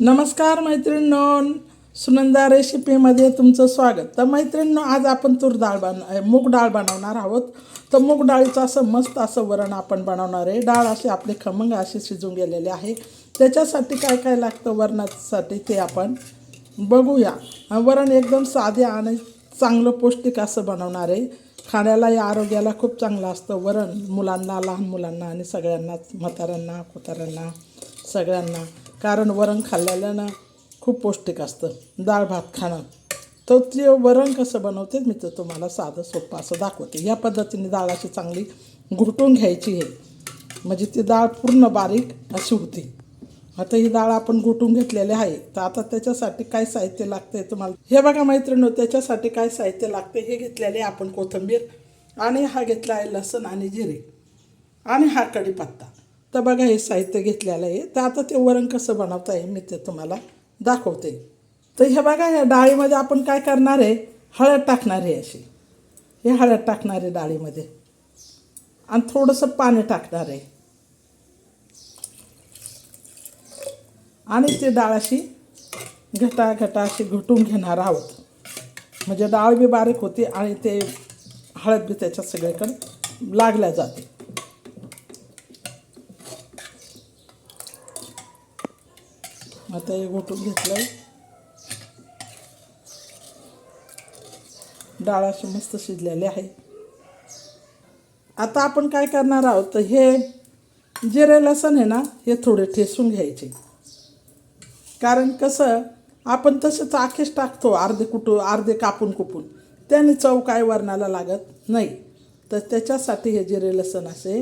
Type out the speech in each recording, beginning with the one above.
नमस्कार मैत्रिणींनो सुनंदा रेसिपीमध्ये तुमचं स्वागत. तर मैत्रिणींनो आज आपण तूर डाळ बन मूग डाळ बनवणार आहोत. तर मूग डाळीचं असं मस्त असं वरण आपण बनवणार आहे. डाळ अशी आपले खमंग असे शिजून गेलेले आहे. त्याच्यासाठी काय काय लागतं वरणासाठी ते आपण बघूया. वरण एकदम साधे आणि चांगलं पौष्टिक असं बनवणार आहे. खाण्याला या आरोग्याला खूप चांगलं असतं. वरण मुलांना लहान मुलांना आणि सगळ्यांनाच म्हाताऱ्यांना कोताऱ्यांना सगळ्यांना. कारण वरण खाल्ल्यानं खूप पौष्टिक असतं. डाळ भात खाणं. तर ते वरण कसं बनवते मी तर तुम्हाला साधं सोपं असं दाखवते. या पद्धतीने डाळ अशी चांगली घुटून घ्यायची आहे. म्हणजे ती डाळ पूर्ण बारीक अशी होती. आता ही डाळ आपण घुटून घेतलेली आहे. तर आता त्याच्यासाठी काय साहित्य लागते तुम्हाला? हे बघा मैत्रिणी त्याच्यासाठी काय साहित्य लागते हे घेतलेले आपण कोथिंबीर आणि हा घेतला आहे लसण आणि जिरे आणि हा कढीपत्ता. तर बघा हे साहित्य घेतलेलं आहे. तर आता ते वरण कसं बनवता आहे मी ते तुम्हाला दाखवते. तर हे बघा या डाळीमध्ये आपण काय करणार आहे? हळद टाकणार आहे अशी. हे हळद टाकणार आहे डाळीमध्ये. आणि थोडंसं पाणी टाकणार आहे. आणि ती डाळ अशी घटा घटा अशी घटून घेणार आहोत. म्हणजे डाळ बी बारीक होती आणि ते हळद बी त्याच्यात सगळीकडे लागल्या जाते. आता हे घोटून घेतलं डाळ अशी मस्त शिजलेली आहे. आता आपण काय करणार आहोत तर हे जिरे लसण आहे ना हे थोडे ठेसून घ्यायचे. कारण कसं आपण तसेच आखेच टाकतो अर्धे कुटू अर्धे कापून कुपून. त्याने चव काय वरणाला लागत नाही. तर त्याच्यासाठी हे जिरे लसण असे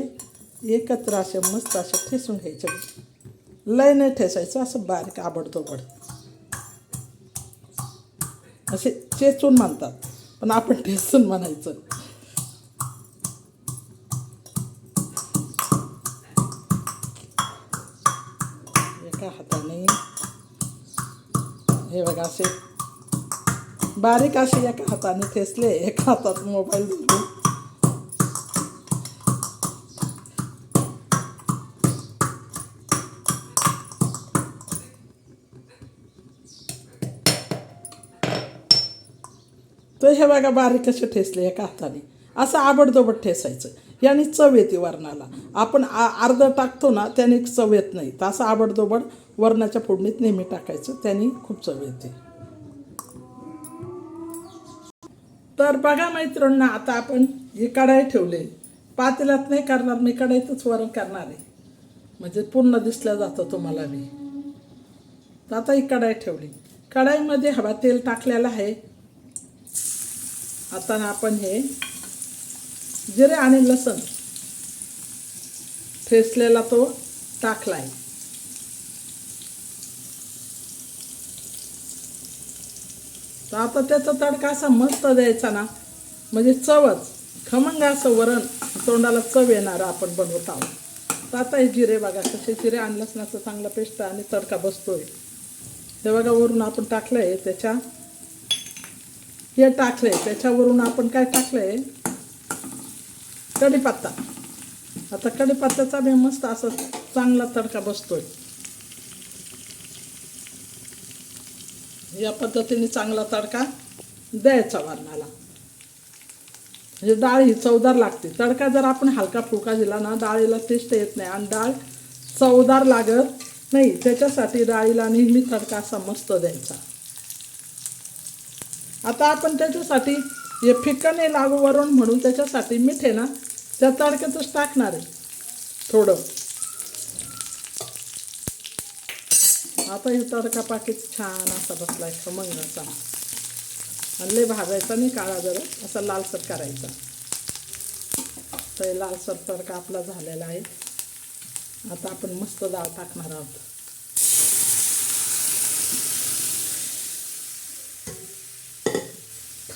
एकत्र असे मस्त असे ठेसून घ्यायचे. लय नाही ठेसायचं असं बारीक आबडतोबड असे चेचून म्हणतात पण आपण ठेसून म्हणायचं. एका हाताने. हे बघा असे. बारीक असे एका हाताने ठेसले एका हातात मोबाईल धरून. तर हे बघा बारीक असे ठेसले एका हाताने असं आबडदोबड ठेसायचं याने चव येते वरणाला. आपण आ अर्ध टाकतो ना त्याने चव येत नाही. तर असं आबडदोबड वरणाच्या फोडणीत नेहमी टाकायचं. त्याने खूप चव येते. तर बघा मैत्रिणींना आता आपण ही कढाई ठेवली. पातेल्यात नाही करणार मी कढाईतच वरण करणार आहे. म्हणजे पूर्ण दिसलं जातं तुम्हाला मी. तर आता ही कढाई ठेवली. कढाईमध्ये हवा तेल टाकलेलं आहे. आता आपण हे जिरे आणि लसण ठेसलेला तो टाकलाय. तर आता त्याचा तडका असा मस्त द्यायचा ना म्हणजे चवच खमंग असं वरण तोंडाला चव येणार आपण बनवत आहोत. तर आता हे जिरे बघा कसे जिरे आणि लसणाचा चांगला पेस्ट आणि तडका बसतोय. हे बघा वरून आपण टाकलंय त्याच्या हे टाकले त्याच्यावरून आपण काय टाकलंय? कढीपत्ता. आता कढीपत्त्याचा बी मस्त असा चांगला तडका बसतोय. या पद्धतीने चांगला तडका द्यायचा वरणाला. म्हणजे डाळ ही चवदार लागते. तडका जर आपण हलका फुलका दिला ना डाळीला टेस्ट येत नाही आणि डाळ चवदार लागत नाही. त्याच्यासाठी डाळीला नेहमी तडका असा मस्त द्यायचा. आता आपण त्याच्यासाठी हे फिकन आहे लागू वरून म्हणून त्याच्यासाठी मीठ आहे ना त्या तडक्यातच टाकणार आहे. थोडं. आता हे तडका पाकीत छान असा बसलाय खमंग असा आणि लय भाजायचा नाही काळा जरा असा लालसर करायचा. तर लालसर तडका आपला झालेला आहे. आता आपण मस्त डाळ टाकणार आहोत.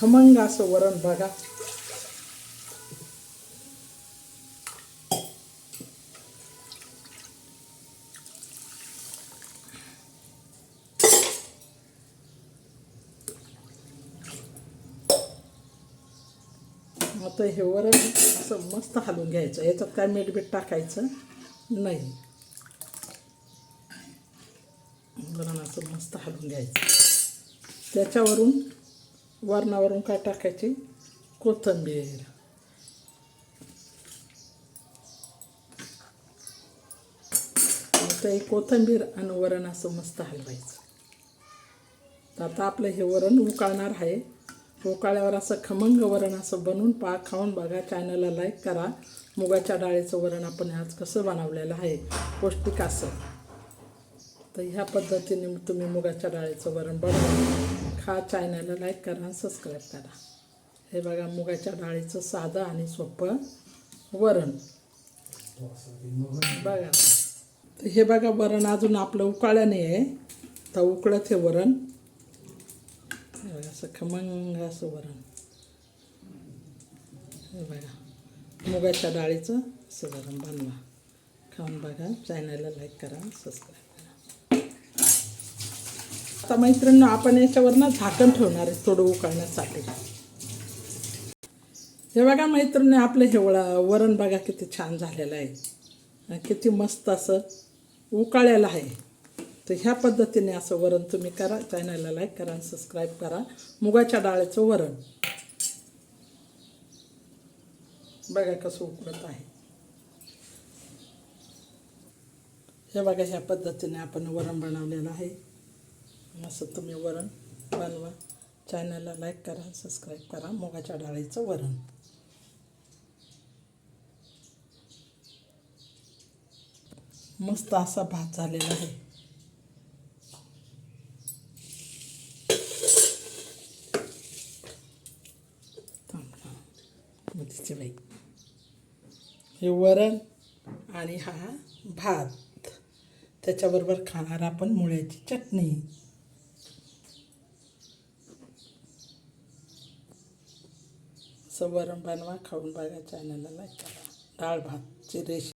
खमंग असं वरण बघा. आता हे वरण असं मस्त हलवून घ्यायचं. याच्यात काय मीठ बीठ टाकायचं नाही. वरण असं मस्त हलवून घ्यायचं. त्याच्यावरून वरणावरून काय टाकायची कोथिंबीर आता एक कोथिंबीर आणि वरण असं मस्त हलवायचं तर आता आपलं हे वरण उकाळणार आहे उकाळ्यावर असं खमंग वरण असं बनवून पा खाऊन बघा चॅनलला लाईक करा मुगाच्या डाळीचं वरण आपण आज कसं बनवलेलं आहे पौष्टिक असं तर ह्या पद्धतीने तुम्ही मुगाच्या डाळीचं वरण बनवा खा चॅनलला लाईक करा आणि सबस्क्राईब करा. हे बघा मुगाच्या डाळीचं साधं आणि सोपं वरण. बघा. हे बघा वरण अजून आपलं उकाळ्याने आहे. तर उकळत हे वरण. हे बघा असं खमंग असं वरण. हे बघा मुगाच्या डाळीचं असं वरण बनवा. खाऊन बघा चॅनलला लाईक करा सबस्क्राईब आता मैत्रिणी आपण याच्यावर ना झाकण ठेवणार आहे थोडं उकळण्यासाठी. हे बघा मैत्रिणी आपलं हे वरण बघा किती छान झालेलं आहे. किती मस्त असं उकाळलेलं आहे. तर ह्या पद्धतीने असं वरण तुम्ही करा चॅनलला लाईक करा आणि सबस्क्राईब करा. मुगाच्या डाळीचं वरण. बघा कसं उकळत आहे. हे बघा ह्या पद्धतीने आपण वरण बनवलेलं आहे. असं तुम्ही वरण बनवा. चॅनलला लाईक करा सबस्क्राईब करा. मुगाच्या डाळीचं वरण. मस्त असा भात झालेला आहे. थांब, बाई. हे वरण आणि हा भात. त्याच्याबरोबर खाणार आपण मुळ्याची चटणी. असं वरण बनवा खाऊन बघा चॅनलला लाईक करा. डाळ भातची रेसिपी